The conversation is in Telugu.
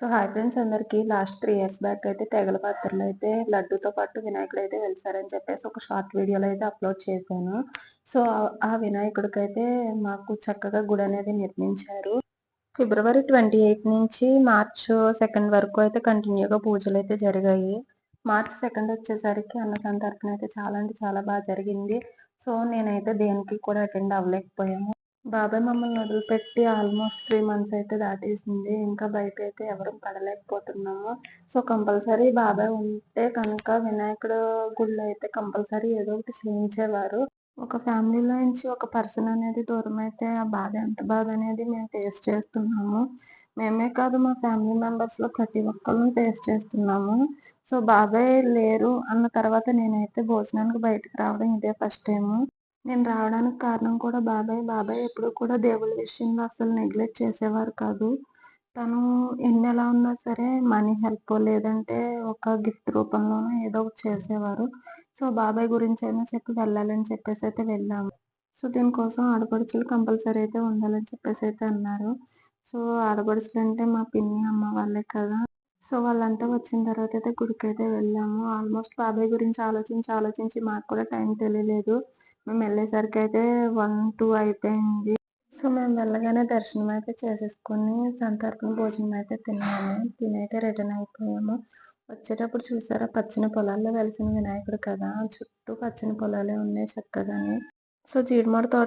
సో హాయ్ ఫ్రెండ్స్ అందరికీ. లాస్ట్ త్రీ ఇయర్స్ బ్యాక్ అయితే తెగల పాత్రలు అయితే లడ్డుతో పాటు వినాయకుడు అయితే వెళ్తారని చెప్పేసి ఒక షార్ట్ వీడియోలో అయితే అప్లోడ్ చేశాను. సో ఆ వినాయకుడికైతే మాకు చక్కగా గుడి అనేది నిర్మించారు. ఫిబ్రవరి ట్వంటీ ఎయిట్ నుంచి మార్చ్ సెకండ్ వరకు అయితే కంటిన్యూగా పూజలు అయితే జరిగాయి. మార్చ్ సెకండ్ వచ్చేసరికి అన్న సంతర్పణ అయితే చాలా అంటే చాలా బాగా జరిగింది. సో నేనైతే దేనికి కూడా అటెండ్ అవ్వలేకపోయాము బాబాయ్ మమ్మల్ని వదిలిపెట్టి ఆల్మోస్ట్ త్రీ మంత్స్ అయితే దాటేసింది. ఇంకా బయట అయితే ఎవరు పడలేకపోతున్నాము. సో కంపల్సరీ బాబాయ్ ఉంటే కనుక వినాయకుడు గుళ్ళు అయితే కంపల్సరీ ఏదో ఒకటి చేయించేవారు. ఒక ఫ్యామిలీలో నుంచి ఒక పర్సన్ అనేది దూరం అయితే ఆ బాధ ఎంత బాధ అనేది మేము ఫేస్ చేస్తున్నాము. మేమే కాదు మా ఫ్యామిలీ మెంబర్స్లో ప్రతి ఒక్కరు ఫేస్ చేస్తున్నాము. సో బాబాయ్ లేరు అన్న తర్వాత నేనైతే భోజనానికి బయటకు రావడం ఇదే ఫస్ట్ టైము. నేను రావడానికి కారణం కూడా బాబాయ్. బాబాయ్ ఎప్పుడు కూడా దేవుళ్ళ విషయంలో అసలు నెగ్లెక్ట్ చేసేవారు కాదు. తను ఎన్ని ఎలా ఉన్నా సరే మనీ హెల్ప్ లేదంటే ఒక గిఫ్ట్ రూపంలోనో ఏదో ఒకటి చేసేవారు. సో బాబాయ్ గురించి అయినా చెప్పి వెళ్ళాలని చెప్పేసి అయితే వెళ్ళాము. సో దీనికోసం ఆడపడుచులు కంపల్సరీ అయితే ఉండాలని చెప్పేసి అయితే అన్నారు. సో ఆడపడుచులు అంటే మా పిన్ని అమ్మ వాళ్ళే కదా. సో వాళ్ళంతా వచ్చిన తర్వాత అయితే గుడికి అయితే వెళ్ళాము. ఆల్మోస్ట్ బాబాయ్ గురించి ఆలోచించి ఆలోచించి మాకు కూడా టైం తెలియలేదు. మేము వెళ్ళేసరికి అయితే వన్ టూ అయిపోయింది. సో మేము వెళ్ళగానే దర్శనం అయితే చేసేసుకొని సంతర్పణ భోజనం అయితే తిన్నాము. తినైతే రిటర్న్ అయిపోయాము. వచ్చేటప్పుడు చూసారా పచ్చని పొలాల్లో వెలిసిన వినాయకుడు కదా. చుట్టూ పచ్చని పొలాలే ఉన్నాయి చక్కగానే. సో జీడిమాడ తోట